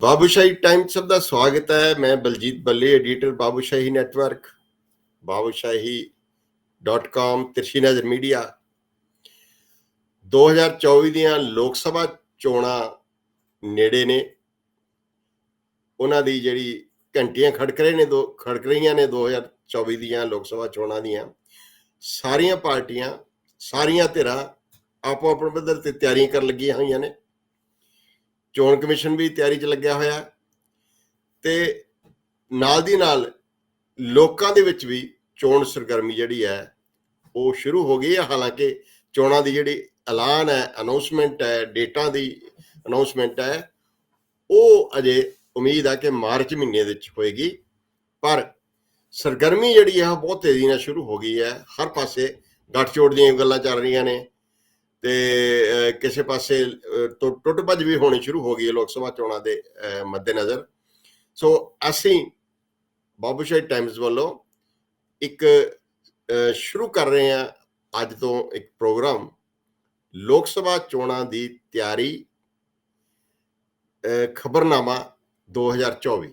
Babushahi time ਸਭ ਦਾ ਸਵਾਗਤ ਹੈ। ਮੈਂ ਬਲਜੀਤ ਬੱਲੇ ਐਡੀਟਰ ਬਾਬੂਸ਼ਾਹੀ ਨੈਟਵਰਕ ਬਾਬੂਸ਼ਾਹੀ.com ਤਿਰਸ਼ੀ ਨਜ਼ਰ ਮੀਡੀਆ 2024 ਦੀਆਂ ਲੋਕ ਸਭਾ ਚੋਣਾਂ ਨੇੜੇ ਨੇ। ਉਹਨਾਂ ਦੀ ਜਿਹੜੀ ਘੰਟੀਆਂ ਖੜਕ ਰਹੇ ਨੇ ਦੋ, ਖੜਕ ਰਹੀਆਂ ਨੇ 2024 ਦੀਆਂ ਲੋਕ ਸਭਾ ਚੋਣਾਂ ਦੀਆਂ, ਸਾਰੀਆਂ ਪਾਰਟੀਆਂ, ਸਾਰੀਆਂ ਧਿਰਾਂ ਆਪੋ ਆਪਣੇ ਪੱਧਰ ਤੇ ਤਿਆਰੀਆਂ ਕਰਨ ਲੱਗੀਆਂ ਹੋਈਆਂ ਨੇ। ਚੋਣ ਕਮਿਸ਼ਨ ਵੀ ਤਿਆਰੀ 'ਚ ਲੱਗਿਆ ਹੋਇਆ ਹੈ ਤੇ ਨਾਲ ਦੀ ਨਾਲ ਲੋਕਾਂ ਦੇ ਵਿੱਚ ਵੀ ਚੋਣ ਸਰਗਰਮੀ ਜਿਹੜੀ ਹੈ, ਉਹ ਸ਼ੁਰੂ ਹੋ ਗਈ ਹੈ। ਹਾਲਾਂਕਿ ਚੋਣਾਂ ਦੀ ਜਿਹੜੀ ਐਲਾਨ ਹੈ ਅਨਾਉਂਸਮੈਂਟ ਹੈ, ਡੇਟਾਂ ਦੀ ਅਨਾਉਂਸਮੈਂਟ ਹੈ, ਉਹ ਅਜੇ ਉਮੀਦ ਆ ਕਿ ਮਾਰਚ ਮਹੀਨੇ ਵਿੱਚ ਹੋਏਗੀ। ਪਰ ਸਰਗਰਮੀ ਜਿਹੜੀ ਹੈ ਉਹ ਬਹੁਤ ਤੇਜ਼ੀ ਨਾਲ ਸ਼ੁਰੂ ਹੋ ਗਈ ਹੈ। ਹਰ ਪਾਸੇ ਗੱਠਜੋੜ ਦੀਆਂ ਗੱਲਾਂ ਚੱਲ ਰਹੀਆਂ ਨੇ ਤੇ ਕਿਸੇ ਪਾਸੇ ਅਹ, ਟੁੱਟ ਭੱਜ ਵੀ ਹੋਣੀ ਸ਼ੁਰੂ ਹੋ ਗਈ ਹੈ ਲੋਕ ਸਭਾ ਚੋਣਾਂ ਦੇ ਮੱਦੇਨਜ਼ਰ। ਸੋ ਅਸੀਂ ਬਾਬੂਸ਼ਾਹੀ ਟਾਈਮਜ਼ ਵੱਲੋਂ ਇੱਕ ਸ਼ੁਰੂ ਕਰ ਰਹੇ ਹਾਂ ਅੱਜ ਤੋਂ ਇੱਕ ਪ੍ਰੋਗਰਾਮ। ਲੋਕ ਸਭਾ ਚੋਣਾਂ ਦੀ ਤਿਆਰੀ ਅਹ, ਖਬਰਨਾਮਾ 2024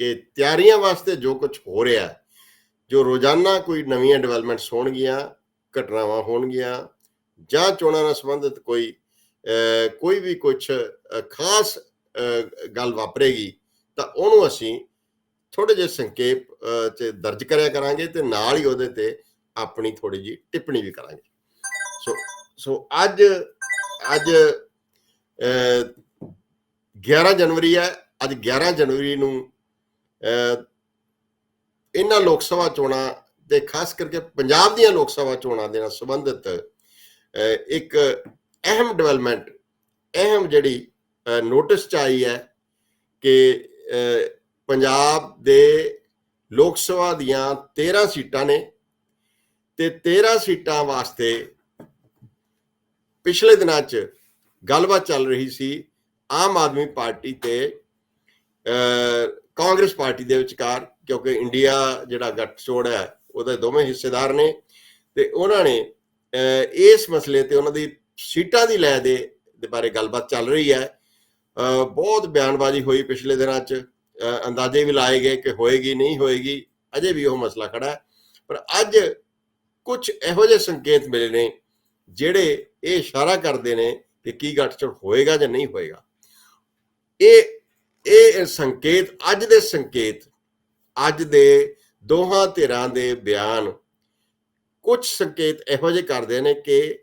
ਕਿ ਤਿਆਰੀਆਂ ਵਾਸਤੇ ਜੋ ਕੁਝ ਹੋ ਰਿਹਾ ਜੋ ਰੋਜ਼ਾਨਾ ਕੋਈ ਨਵੀਆਂ ਡਿਵੈਲਪਮੈਂਟਸ ਹੋਣਗੀਆਂ ਘਟਨਾਵਾਂ ਹੋਣਗੀਆਂ ਜਾਂ ਚੋਣਾਂ ਨਾਲ ਸੰਬੰਧਿਤ ਕੋਈ ਕੋਈ ਵੀ ਕੁਝ ਖਾਸ ਗੱਲ ਵਾਪਰੇਗੀ ਤਾਂ ਉਹਨੂੰ ਅਸੀਂ ਥੋੜੇ ਜਿਹੇ ਸੰਖੇਪ ਚ ਦਰਜ ਕਰਿਆ ਕਰਾਂਗੇ ਤੇ ਨਾਲ ਹੀ ਉਹਦੇ ਤੇ ਆਪਣੀ ਥੋੜੀ ਜੀ ਟਿੱਪਣੀ ਵੀ ਕਰਾਂਗੇ। ਸੋ ਸੋ ਅੱਜ ਅੱਜ ਅਹ, 11 ਜਨਵਰੀ ਹੈ ਅੱਜ 11 ਜਨਵਰੀ ਨੂੰ ਇਹਨਾਂ ਲੋਕ ਸਭਾ ਚੋਣਾਂ ਦੇ ਖਾਸ ਕਰਕੇ ਪੰਜਾਬ ਦੀਆਂ ਲੋਕ ਸਭਾ ਚੋਣਾਂ ਦੇ ਨਾਲ ਸੰਬੰਧਿਤ ਇੱਕ ਅਹਿਮ ਡਿਵੈਲਪਮੈਂਟ ਅਹਿਮ ਜਿਹੜੀ ਨੋਟਿਸ ਚ ਆਈ ਹੈ ਕਿ ਪੰਜਾਬ ਦੇ ਲੋਕ ਸਭਾ ਦੀਆਂ 13 ਸੀਟਾਂ ਨੇ ਤੇ 13 ਸੀਟਾਂ ਵਾਸਤੇ ਪਿਛਲੇ ਦਿਨਾਂ 'ਚ ਗੱਲਬਾਤ ਚੱਲ ਰਹੀ ਸੀ ਆਮ ਆਦਮੀ ਪਾਰਟੀ ਤੇ ਕਾਂਗਰਸ ਪਾਰਟੀ ਦੇ ਵਿਚਕਾਰ, ਕਿਉਂਕਿ ਇੰਡੀਆ ਜਿਹੜਾ ਗੱਠਜੋੜ ਹੈ, ਉਹਦੇ ਦੋਵੇਂ ਹਿੱਸੇਦਾਰ ਨੇ ਤੇ ਉਹਨਾਂ ਨੇ ਇਸ ਮਸਲੇ ਤੇ ਉਹਨਾਂ ਦੀ ਸੀਟਾਂ ਦੀ ਲੈ ਦੇ ਦੇ ਬਾਰੇ ਗੱਲਬਾਤ ਚੱਲ ਰਹੀ ਹੈ। ਬਹੁਤ ਬਿਆਨਬਾਜ਼ੀ ਹੋਈ ਪਿਛਲੇ ਦਿਨਾਂ 'ਚ। ਅੰਦਾਜ਼ੇ ਵੀ ਲਾਏ ਗਏ ਕਿ ਹੋਏਗੀ, ਨਹੀਂ ਹੋਏਗੀ, ਅਜੇ ਵੀ ਉਹ ਮਸਲਾ ਖੜਾ ਹੈ। ਪਰ ਅੱਜ ਕੁਝ ਇਹੋ ਜਿਹੇ ਸੰਕੇਤ ਮਿਲੇ ਨੇ, ਜਿਹੜੇ ਇਹ ਇਸ਼ਾਰਾ ਕਰਦੇ ਨੇ ਕਿ ਕੀ ਗੱਠਜੋੜ ਹੋਏਗਾ ਜਾਂ ਨਹੀਂ ਹੋਏਗਾ। ਇਹ ਇਹ ਸੰਕੇਤ, ਅੱਜ ਦੇ ਸੰਕੇਤ, ਅੱਜ ਦੇ ਦੋਹਾਂ ਧਿਰਾਂ ਦੇ ਬਿਆਨ ਕੁਝ ਸੰਕੇਤ ਇਹੋ ਜਿਹੇ ਕਰਦੇ ਨੇ ਕਿ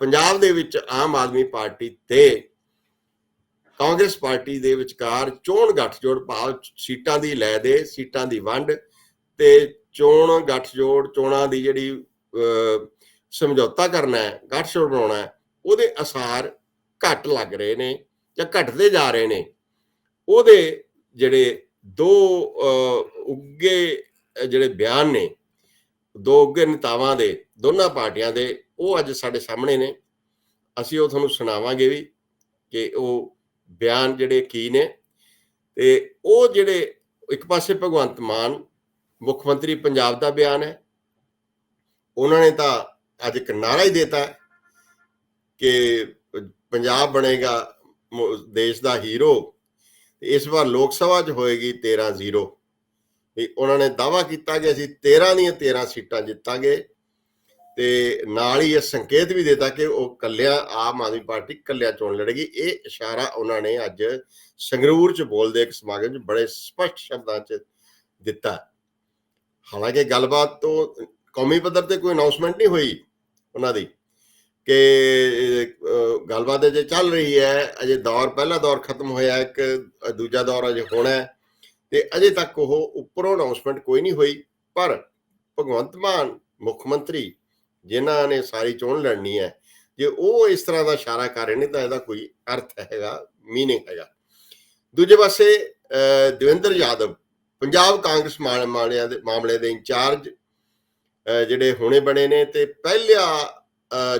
ਪੰਜਾਬ ਦੇ ਵਿੱਚ ਆਮ ਆਦਮੀ ਪਾਰਟੀ ਤੇ ਕਾਂਗਰਸ ਪਾਰਟੀ ਦੇ ਵਿਚਕਾਰ ਚੋਣ ਗੱਠਜੋੜ ਭਾਵ ਸੀਟਾਂ ਦੀ ਲੈ ਦੇ, ਸੀਟਾਂ ਦੀ ਵੰਡ ਤੇ ਚੋਣ ਗੱਠਜੋੜ, ਚੋਣਾਂ ਦੀ ਜਿਹੜੀ ਸਮਝੌਤਾ ਕਰਨਾ ਹੈ, ਗੱਠਜੋੜ ਬਣਾਉਣਾ ਹੈ, ਉਹਦੇ ਅਸਾਰ ਘੱਟ ਲੱਗ ਰਹੇ ਨੇ ਜਾਂ ਘਟਦੇ ਜਾ ਰਹੇ ਨੇ। ਉਹਦੇ ਜਿਹੜੇ ਦੋ ਅਹ, ਉੱਗੇ ਜਿਹੜੇ ਬਿਆਨ ਨੇ ਦੋ ਉੱਗੇ ਨੇਤਾਵਾਂ ਦੇ ਦੋਨਾਂ ਪਾਰਟੀਆਂ ਦੇ ਉਹ ਅੱਜ ਸਾਡੇ ਸਾਹਮਣੇ ਨੇ। ਅਸੀਂ ਉਹ ਤੁਹਾਨੂੰ ਸੁਣਾਵਾਂਗੇ ਵੀ ਕਿ ਉਹ ਬਿਆਨ ਜਿਹੜੇ ਕੀ ਨੇ ਤੇ ਉਹ ਜਿਹੜੇ ਇੱਕ ਪਾਸੇ ਭਗਵੰਤ ਮਾਨ ਮੁੱਖ ਮੰਤਰੀ ਪੰਜਾਬ ਦਾ ਬਿਆਨ ਹੈ। ਉਹਨਾਂ ਨੇ ਤਾਂ ਅੱਜ ਇੱਕ ਨਾਰਾ ਹੀ ਦਿੱਤਾ ਕਿ ਪੰਜਾਬ ਬਣੇਗਾ ਦੇਸ਼ ਦਾ ਹੀਰੋ। ਇਸ ਵਾਰ ਲੋਕ ਸਭਾ 'ਚ ਹੋਏਗੀ 13-0 ਵੀ ਉਹਨਾਂ ਨੇ ਦਾਵਾ ਕੀਤਾ ਕਿ ਅਸੀਂ 13 ਦੀਆਂ 13 ਸੀਟਾਂ ਜਿੱਤਾਂਗੇ ਤੇ ਨਾਲ ਹੀ ਇਹ ਸੰਕੇਤ ਵੀ ਦਿੱਤਾ ਕਿ ਉਹ ਕੱਲਿਆ ਆਮ ਆਦਮੀ ਪਾਰਟੀ ਕੱਲਿਆ ਚੋਣ ਲੜੇਗੀ। ਇਹ ਇਸ਼ਾਰਾ ਉਹਨਾਂ ਨੇ ਅੱਜ ਸੰਗਰੂਰ 'ਚ ਬੋਲਦੇ ਇੱਕ ਸਮਾਗਮ 'ਚ ਬੜੇ ਸਪਸ਼ਟ ਸ਼ਬਦਾਂ 'ਚ ਦਿੱਤਾ। ਹਾਲਾਂਕਿ ਗੱਲਬਾਤ ਤੋਂ ਕੌਮੀ ਪੱਧਰ ਤੇ ਕੋਈ ਅਨਾਉਂਸਮੈਂਟ ਨਹੀਂ ਹੋਈ ਉਹਨਾਂ ਦੀ। ਕਿ ਗੱਲਬਾਤ ਅਜੇ ਚੱਲ ਰਹੀ ਹੈ। ਅਜੇ ਦੌਰ ਪਹਿਲਾ ਦੌਰ ਖਤਮ ਹੋਇਆ ਇੱਕ ਦੂਜਾ ਦੌਰ ਅਜੇ ਹੋਣਾ ਤੇ ਅਜੇ ਤੱਕ ਉਹ ਉੱਪਰੋਂ ਅਨਾਉਂਸਮੈਂਟ ਕੋਈ ਨਹੀਂ ਹੋਈ ਪਰ ਭਗਵੰਤ ਮਾਨ ਮੁੱਖ ਮੰਤਰੀ ਜਿਨ੍ਹਾਂ ਨੇ ਸਾਰੀ ਚੋਣ ਲੜਨੀ ਹੈ ਜੇ ਉਹ ਇਸ ਤਰ੍ਹਾਂ ਦਾ ਇਸ਼ਾਰਾ ਕਰ ਰਹੇ ਨੇ ਤਾਂ ਇਹਦਾ ਕੋਈ ਅਰਥ ਹੈਗਾ ਮੀਨਿੰਗ ਹੈਗਾ। ਦੂਜੇ ਪਾਸੇ ਅਹ, ਦਵਿੰਦਰ ਯਾਦਵ ਪੰਜਾਬ ਕਾਂਗਰਸ ਮਾਮ- ਮਾਮਲਿਆਂ ਦੇ ਮਾਮਲੇ ਦੇ ਇੰਚਾਰਜ ਜਿਹੜੇ ਹੋਣੇ ਬਣੇ ਨੇ ਤੇ ਪਹਿਲਾ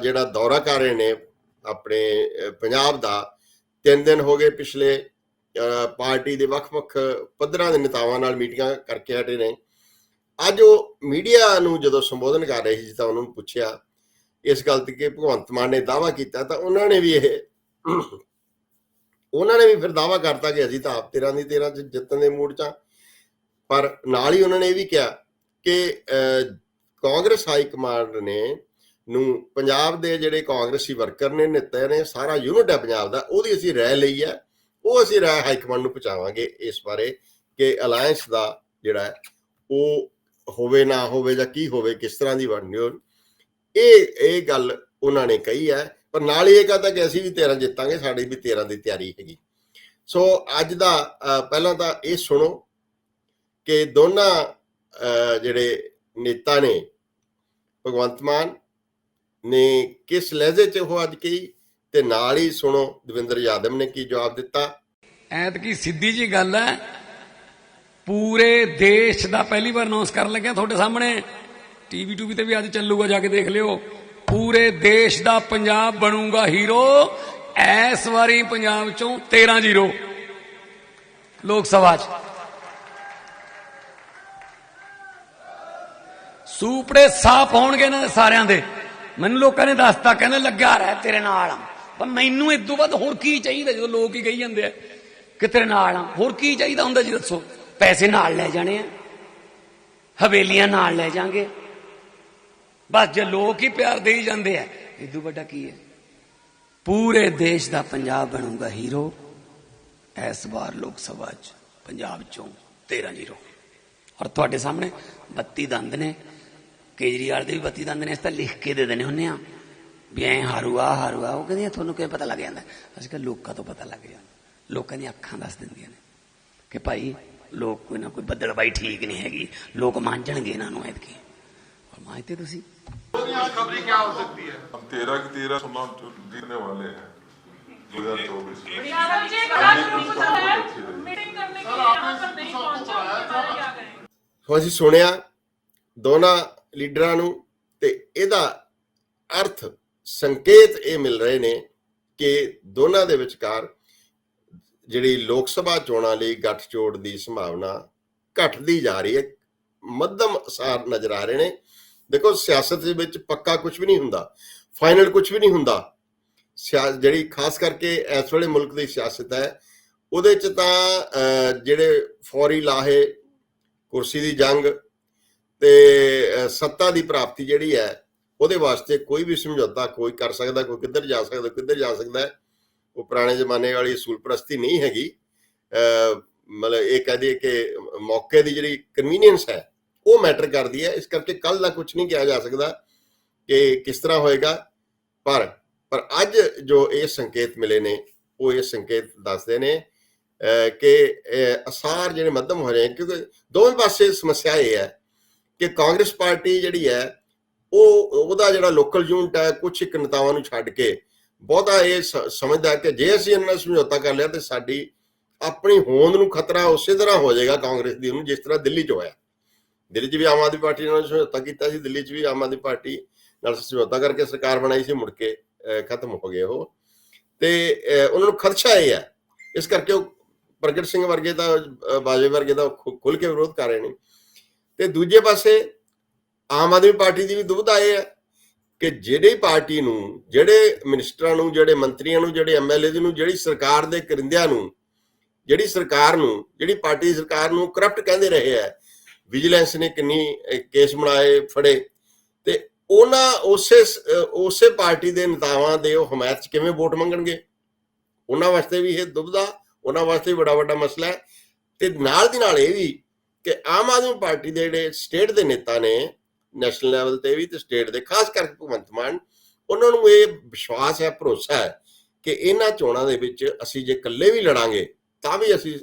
ਜਿਹੜਾ ਦੌਰਾ ਕਰ ਰਹੇ ਨੇ ਆਪਣੇ ਪੰਜਾਬ ਦਾ, ਤਿੰਨ ਦਿਨ ਹੋ ਗਏ ਪਿਛਲੇ ਪਾਰਟੀ ਦੇ ਵੱਖ-ਵੱਖ ਪੱਧਰਾਂ ਦੇ ਨੇਤਾਵਾਂ ਨਾਲ ਮੀਟਿੰਗਾਂ ਕਰਕੇ ਹਟੇ ਨੇ ਅੱਜ ਉਹ ਮੀਡੀਆ ਨੂੰ ਜਦੋਂ ਸੰਬੋਧਨ ਕਰ ਰਹੇ ਸੀ ਤਾਂ ਉਹਨਾਂ ਨੂੰ ਪੁੱਛਿਆ, ਇਸ ਗੱਲ ਤੇ ਕਿ ਭਗਵੰਤ ਮਾਨ ਨੇ ਦਾਵਾ ਕੀਤਾ ਤਾਂ ਉਹਨਾਂ ਨੇ ਵੀ ਇਹ, ਉਹਨਾਂ ਨੇ ਵੀ ਫਿਰ ਦਾਵਾ ਕਰਤਾ ਕਿ ਅਸੀਂ ਤਾਂ ਆਪ 13 ਦੀ 13 ਚ ਜਿੱਤਣ ਦੇ ਮੂਡ ਚ ਹਾਂ। ਪਰ ਨਾਲ ਹੀ ਉਹਨਾਂ ਨੇ ਇਹ ਵੀ ਕਿਹਾ ਕਿ ਕਾਂਗਰਸ ਹਾਈ ਕਮਾਂਡ ਨੇ ਨੂੰ ਪੰਜਾਬ ਦੇ ਜਿਹੜੇ ਕਾਂਗਰਸੀ ਵਰਕਰ ਨੇ, ਨੇਤਾ ਨੇ, ਸਾਰਾ ਯੂਨਿਟ ਹੈ ਪੰਜਾਬ ਦਾ, ਉਹਦੀ ਅਸੀਂ ਰਾਏ ਲਈ ਹੈ। ਉਹ ਅਸੀਂ ਰਾਏ ਹਾਈ ਕਮਾਂਡ ਨੂੰ ਪਹੁੰਚਾਵਾਂਗੇ ਇਸ ਬਾਰੇ ਕਿ ਅਲਾਈਅੰਸ ਦਾ ਜਿਹੜਾ ਉਹ ਹੋਵੇ ਨਾ ਹੋਵੇ ਜਾਂ ਕੀ ਹੋਵੇ, ਕਿਸ ਤਰ੍ਹਾਂ ਦੀ ਬਣਨੀ ਹੋ ਇਹ ਇਹ ਗੱਲ ਉਹਨਾਂ ਨੇ ਕਹੀ ਹੈ, ਪਰ ਨਾਲ ਹੀ ਇਹ ਕਹਤਾ ਕਿ ਅਸੀਂ ਵੀ 13 ਜਿੱਤਾਂਗੇ, ਸਾਡੀ ਵੀ 13 ਦੀ ਤਿਆਰੀ ਹੈਗੀ। ਸੋ ਅੱਜ ਦਾ ਪਹਿਲਾਂ ਤਾਂ ਇਹ ਸੁਣੋ ਕਿ ਦੋਨਾਂ ਜਿਹੜੇ ਨੇਤਾ ਨੇ, ਭਗਵੰਤ ਮਾਨ ਨੇ ਕਿਸ ਲਹਿਜੇ 'ਚ ਉਹ ਅੱਜ ਕਹੀ ਤੇ ਨਾਲ ਹੀ ਸੁਣੋ, ਦਵਿੰਦਰ ਯਾਦਵ ਨੇ ਕੀ ਜਵਾਬ ਦਿੱਤਾ? ਐਤਕੀ ਸਿੱਧੀ ਜੀ ਗੱਲ ਹੈ, ਪੂਰੇ ਦੇਸ਼ ਦਾ ਪਹਿਲੀ ਵਾਰ ਅਨਾਉਂਸ ਕਰਨ ਲੱਗਿਆ ਤੁਹਾਡੇ ਸਾਹਮਣੇ। ਟੀਵੀ ਟੂਵੀ ਤੇ ਵੀ ਅੱਜ ਚੱਲੂਗਾ, ਜਾ ਕੇ ਦੇਖ ਲਿਓ। ਪੂਰੇ ਦੇਸ਼ ਦਾ ਪੰਜਾਬ ਬਣੂਗਾ ਹੀਰੋ ਐਸ ਵਾਰੀ ਪੰਜਾਬ ਚੋਂ 13 ਜ਼ੀਰੋ। ਲੋਕ ਸਭਾ ਚ। ਸੂਪੜੇ ਸਾਫ਼ ਹੋਣਗੇ ਨਾ ਸਾਰਿਆਂ ਦੇ। ਮੈਨੂੰ ਲੋਕਾਂ ਨੇ ਦੱਸਤਾ, ਕਹਿੰਦੇ ਲੱਗਾ ਰਹਿ ਤੇਰੇ ਨਾਲ ਆ। ਪਰ ਮੈਨੂੰ ਇਸ ਤੋਂ ਵੱਧ ਹੋਰ ਕੀ ਚਾਹੀਦਾ ਜਦੋਂ ਲੋਕ ਹੀ ਕਹੀ ਜਾਂਦੇ ਆ ਕਿ ਤੇਰੇ ਨਾਲ ਆ। ਹੋਰ ਕੀ ਚਾਹੀਦਾ ਹੁੰਦਾ ਜੀ ਦੱਸੋ? ਪੈਸੇ ਨਾਲ ਲੈ ਜਾਣੇ ਆ। ਹਵੇਲੀਆਂ ਨਾਲ ਲੈ ਜਾਾਂਗੇ। ਬਸ ਜੇ ਲੋਕ ਹੀ ਪਿਆਰ ਦੇਈ ਜਾਂਦੇ ਆ ਇਸ ਤੋਂ ਵੱਡਾ ਕੀ ਹੈ? ਪੂਰੇ ਦੇਸ਼ ਦਾ ਪੰਜਾਬ ਬਣੂਗਾ ਹੀਰੋ। ਇਸ ਵਾਰ ਲੋਕ ਸਭਾ ਚ ਪੰਜਾਬ ਚੋਂ 13 ਜ਼ੀਰੋ। ਔਰ ਤੁਹਾਡੇ ਸਾਹਮਣੇ 32 ਦੰਦ ਨੇ। ਕੇਜਰੀਵਾਲ ਦੇ ਵੀ ਬੱਤੀ ਦੰਦ ਨੇ ਇਸ ਤਾਂ ਲਿਖ ਕੇ ਦੇ ਦੇਣੇ ਹੁੰਨੇ ਆ ਵੀ ਐ ਹਰੂਆ ਹਰੂਆ ਉਹ ਕਹਿੰਦੀ ਤੁਹਾਨੂੰ ਕਿਵੇਂ ਪਤਾ ਲੱਗ ਜਾਂਦਾ? ਅਸੀਂ ਕਿ ਲੋਕਾਂ ਤੋਂ ਪਤਾ ਲੱਗ ਜਾਂਦਾ। ਲੋਕਾਂ ਦੀਆਂ ਅੱਖਾਂ ਦੱਸ ਦਿੰਦੀਆਂ ਨੇ ਕਿ ਭਾਈ ਲੋਕ ਕੋਈ ਨਾ ਕੋਈ ਬੱਦਲਬਾਈ ਠੀਕ ਨਹੀਂ ਹੈਗੀ। ਲੋਕ ਮੰਨਣਗੇ ਇਹਨਾਂ ਨੂੰ ਐਤਕੀ। ਔਰ ਮੰਨਤੇ ਤੁਸੀਂ? ਖਬਰੀ ਕੀ ਹੋ ਸਕਦੀ ਹੈ? ਹਮ 13 ਕਿ 13 ਸੁਣਾ ਜੀਤਨੇ ਵਾਲੇ ਹੈ। ਸੋ। ਅਸੀਂ ਸੁਣਿਆ? ਦੋਨਾਂ ਲੀਡਰਾਂ ਨੂੰ ਤੇ ਇਹਦਾ ਅਰਥ ਸੰਕੇਤ ਇਹ ਮਿਲ ਰਹੇ ਨੇ ਕਿ ਦੋਨਾਂ ਦੇ ਵਿਚਕਾਰ ਜਿਹੜੀ ਲੋਕ ਸਭਾ ਚੋਣਾਂ ਲਈ ਗੱਠਜੋੜ ਦੀ ਸੰਭਾਵਨਾ ਘਟਦੀ ਜਾ ਰਹੀ ਹੈ, ਮੱਧਮ ਅਸਾਰ ਨਜ਼ਰ ਆ ਰਹੇ ਨੇ। ਦੇਖੋ, ਸਿਆਸਤ ਦੇ ਵਿੱਚ ਪੱਕਾ ਕੁਝ ਵੀ ਨਹੀਂ ਹੁੰਦਾ, ਫਾਈਨਲ ਕੁਝ ਵੀ ਨਹੀਂ ਹੁੰਦਾ। ਸਿਆ- ਜਿਹੜੀ ਖਾਸ ਕਰਕੇ ਇਸ ਵੇਲੇ ਮੁਲਕ ਦੀ ਸਿਆਸਤ ਹੈ, ਉਹਦੇ ਚ ਤਾਂ ਜਿਹੜੇ ਫੌਰੀ ਲਾਹੇ, ਕੁਰਸੀ ਦੀ ਜੰਗ ਤੇ ਸੱਤਾ ਦੀ ਪ੍ਰਾਪਤੀ ਜਿਹੜੀ ਹੈ, ਉਹਦੇ ਵਾਸਤੇ ਕੋਈ ਵੀ ਸਮਝੌਤਾ ਕੋਈ ਕਰ ਸਕਦਾ, ਕੋਈ ਕਿੱਧਰ ਜਾ ਸਕਦਾ, ਕਿੱਧਰ ਜਾ ਸਕਦਾ, ਉਹ ਪੁਰਾਣੇ ਜ਼ਮਾਨੇ ਵਾਲੀ ਅਸੂਲ ਪ੍ਰਸਤੀ ਨਹੀਂ ਹੈਗੀ। ਮਤਲਬ ਇਹ ਕਹਦੇ ਕਿ ਮੌਕੇ ਦੀ ਜਿਹੜੀ ਕਨਵੀਨੀਅੰਸ ਹੈ, ਉਹ ਮੈਟਰ ਕਰਦੀ ਹੈ। ਇਸ ਕਰਕੇ ਕੱਲ ਦਾ ਕੁਝ ਨਹੀਂ ਕਿਹਾ ਜਾ ਸਕਦਾ ਕਿ ਕਿਸ ਤਰ੍ਹਾਂ ਹੋਏਗਾ। ਪਰ ਪਰ ਅੱਜ ਜੋ ਇਹ ਸੰਕੇਤ ਮਿਲੇ ਨੇ, ਉਹ ਇਹ ਸੰਕੇਤ ਦੱਸਦੇ ਨੇ ਕਿ ਅਸਾਰ ਜਿਹੜੇ ਮੱਧਮ ਹੋ ਰਹੇ ਕਿਉਂਕਿ ਦੋਵੇਂ ਪਾਸੇ ਸਮੱਸਿਆ ਇਹ ਹੈ ਕਿ ਕਾਂਗਰਸ ਪਾਰਟੀ ਜਿਹੜੀ ਹੈ ਉਹ ਉਹਦਾ ਜਿਹੜਾ ਲੋਕਲ ਯੂਨਿਟ ਹੈ ਕੁਝ ਇੱਕ ਨੇਤਾਵਾਂ ਨੂੰ ਛੱਡ ਕੇ ਬਹੁਤਾ ਇਹ ਸ- ਸਮਝਦਾ ਕਿ ਜੇ ਅਸੀਂ ਇਹਨਾਂ ਨਾਲ ਸਮਝੌਤਾ ਕਰ ਲਿਆ ਤੇ ਸਾਡੀ ਆਪਣੀ ਹੋਂਦ ਨੂੰ ਖਤਰਾ ਉਸੇ ਤਰ੍ਹਾਂ ਹੋ ਜਾਏਗਾ ਕਾਂਗਰਸ ਦੀ ਨੂੰ ਜਿਸ ਤਰ੍ਹਾਂ ਦਿੱਲੀ 'ਚ ਹੋਇਆ ਦਿੱਲੀ 'ਚ ਵੀ ਆਮ ਆਦਮੀ ਪਾਰਟੀ ਨਾਲ ਸਮਝੌਤਾ ਕੀਤਾ ਸੀ ਦਿੱਲੀ 'ਚ ਵੀ ਆਮ ਆਦਮੀ ਪਾਰਟੀ ਨਾਲ ਸਮਝੌਤਾ ਕਰਕੇ ਸਰਕਾਰ ਬਣਾਈ ਸੀ ਮੁੜ ਕੇ ਖਤਮ ਹੋ ਗਏ ਉਹ। ਤੇ ਉਹਨਾਂ ਨੂੰ ਖਦਸ਼ਾ ਇਹ ਹੈ ਇਸ ਕਰਕੇ ਉਹ ਪ੍ਰਗਟ ਸਿੰਘ ਵਰਗੇ ਦਾ ਅਹ, ਬਾਜਵੇ ਵਰਗੇ ਦਾ ਖੁੱਲ ਕੇ ਵਿਰੋਧ ਕਰ ਰਹੇ ਨੇ। ਤੇ ਦੂਜੇ ਪਾਸੇ ਆਮ ਆਦਮੀ ਪਾਰਟੀ ਦੀ ਵੀ ਦੁਬਿਧਾ ਇਹ ਹੈ ਕਿ ਜਿਹੜੀ ਪਾਰਟੀ ਨੂੰ, ਜਿਹੜੇ ਮਿਨਿਸਟਰਾਂ ਨੂੰ, ਜਿਹੜੇ ਮੰਤਰੀਆਂ ਨੂੰ, ਜਿਹੜੇ ਐਮਐਲਏ ਨੂੰ, ਜਿਹੜੀ ਸਰਕਾਰ ਦੇ ਕਰਿੰਦਿਆਂ ਨੂੰ, ਜਿਹੜੀ ਸਰਕਾਰ ਨੂੰ, ਜਿਹੜੀ ਪਾਰਟੀ ਸਰਕਾਰ ਨੂੰ ਕਰਪਟ ਕਹਿੰਦੇ ਰਹੇ ਹੈ ਵਿਜੀਲੈਂਸ ਨੇ ਕਿੰਨੀ ਕੇਸ ਬਣਾਏ, ਫੜੇ, ਤੇ ਉਹਨਾਂ ਉਸੇ ਉਸੇ ਪਾਰਟੀ ਦੇ ਨੇਤਾਵਾਂ ਦੇ ਉਹ ਹਮਾਇਤ 'ਚ ਕਿਵੇਂ ਵੋਟ ਮੰਗਣਗੇ? ਉਹਨਾਂ ਵਾਸਤੇ ਵੀ ਇਹ ਦੁਬਿਧਾ ਉਹਨਾਂ ਵਾਸਤੇ ਵੀ ਬੜਾ ਵੱਡਾ ਮਸਲਾ ਹੈ ਤੇ ਨਾਲ ਦੀ ਨਾਲ ਇਹ ਵੀ ਕਿ ਆਮ ਆਦਮੀ ਪਾਰਟੀ ਦੇ ਜਿਹੜੇ ਸਟੇਟ ਦੇ ਨੇਤਾ ਨੇ, ਨੈਸ਼ਨਲ ਲੈਵਲ ਤੇ ਵੀ ਤੇ ਸਟੇਟ ਦੇ, ਖਾਸ ਕਰਕੇ ਭਗਵੰਤ ਮਾਨ, ਉਹਨਾਂ ਨੂੰ ਇਹ ਵਿਸ਼ਵਾਸ ਹੈ, ਭਰੋਸਾ ਹੈ ਕਿ ਇਹਨਾਂ ਚੋਣਾਂ ਦੇ ਵਿੱਚ ਅਸੀਂ ਜੇ ਇਕੱਲੇ ਵੀ ਲੜਾਂਗੇ, ਤਾਂ ਵੀ ਅਸੀਂ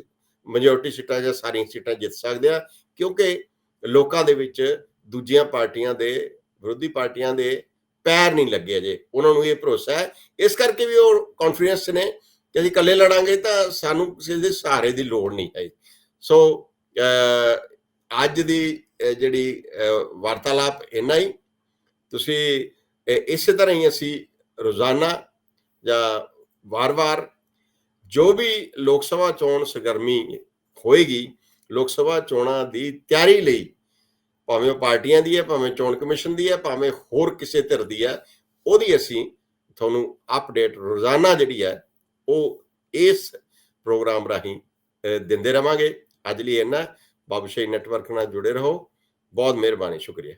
ਮੈਜੋਰਟੀ ਸੀਟਾਂ ਜਾਂ ਸਾਰੀਆਂ ਸੀਟਾਂ ਜਿੱਤ ਸਕਦੇ ਆ ਕਿਉਂਕਿ ਲੋਕਾਂ ਦੇ ਵਿੱਚ ਦੂਜੀਆਂ ਪਾਰਟੀਆਂ ਦੇ, ਵਿਰੋਧੀ ਪਾਰਟੀਆਂ ਦੇ ਪੈਰ ਨਹੀਂ ਲੱਗੇ ਅਜੇ। ਉਹਨਾਂ ਨੂੰ ਇਹ ਭਰੋਸਾ ਹੈ। ਇਸ ਕਰਕੇ ਵੀ ਉਹ ਕੌਨਫੀਡੈਂਸ ਨੇ ਕਿ ਅਸੀਂ ਇਕੱਲੇ ਲੜਾਂਗੇ ਤਾਂ ਸਾਨੂੰ ਕਿਸੇ ਦੇ ਸਹਾਰੇ ਦੀ ਲੋੜ ਨਹੀਂ ਹੈ। ਸੋ ਅੱਜ ਦੀ ਜਿਹੜੀ ਵਾਰਤਾਲਾਪ ਇੰਨਾ ਹੀ। ਤੁਸੀਂ ਅਹ, ਇਸੇ ਤਰ੍ਹਾਂ ਹੀ ਅਸੀਂ ਰੋਜ਼ਾਨਾ ਜਾਂ ਵਾਰ-ਵਾਰ ਜੋ ਵੀ ਲੋਕ ਸਭਾ ਚੋਣ ਸਰਗਰਮੀ ਹੋਏਗੀ ਲੋਕ ਸਭਾ ਚੋਣਾਂ ਦੀ ਤਿਆਰੀ ਲਈ ਭਾਵੇਂ ਉਹ ਪਾਰਟੀਆਂ ਦੀ ਹੈ ਭਾਵੇਂ ਚੋਣ ਕਮਿਸ਼ਨ ਦੀ ਹੈ ਭਾਵੇਂ ਹੋਰ ਕਿਸੇ ਧਿਰ ਦੀ ਹੈ ਉਹਦੀ ਅਸੀਂ ਤੁਹਾਨੂੰ ਅਪਡੇਟ ਰੋਜ਼ਾਨਾ ਜਿਹੜੀ ਹੈ ਉਹ ਇਸ ਪ੍ਰੋਗਰਾਮ ਰਾਹੀਂ ਦਿੰਦੇ ਰਵਾਂਗੇ। ਅੱਜ ਲਈ ਇੰਨਾ। ਬਾਬੂਸ਼ਾਹੀ ਨੈਟਵਰਕ ਨਾਲ ਜੁੜੇ ਰਹੋ। ਬਹੁਤ ਮਿਹਰਬਾਨੀ ਸ਼ੁਕਰੀਆ।